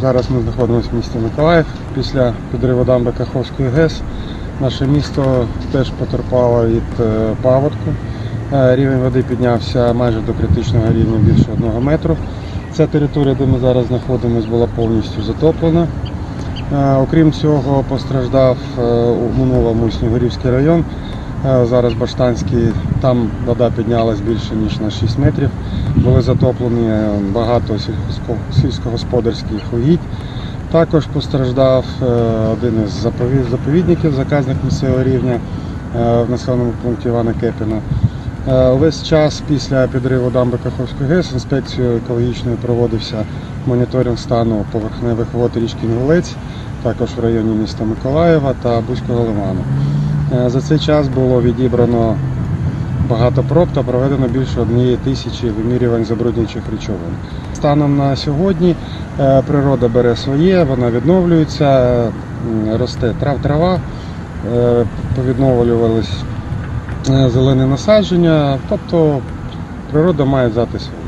Зараз ми знаходимося в місті Миколаїв. Після підриву дамби Каховської ГЕС наше місто теж потерпало від е, паводку. Е, Рівень води піднявся майже до критичного рівня більше одного метру. Ця територія, де ми зараз знаходимося, була повністю затоплена. Е, Окрім цього, постраждав у минулому Снігурівський район. Зараз Баштанський, там вода піднялась більше ніж на 6 метрів. Були затоплені е, багато сільськогосподарських угідь. Також постраждав е, один із заповідників, заказник місцевого рівня е, в населеному пункті Івана Кепіна. Увесь час після підриву дамби Каховської ГЕС інспекцією екологічною проводився моніторинг стану поверхневих вод річки Інгулець, також в районі міста Миколаєва та Бузького лиману. Е, За цей час було відібрано багато проб та проведено більше однієї тисячі вимірювань забруднюючих речовин. Станом на сьогодні е, природа бере своє, вона відновлюється, росте трав трава, е, повідновлювались зелені насадження, тобто природа має взяти своє.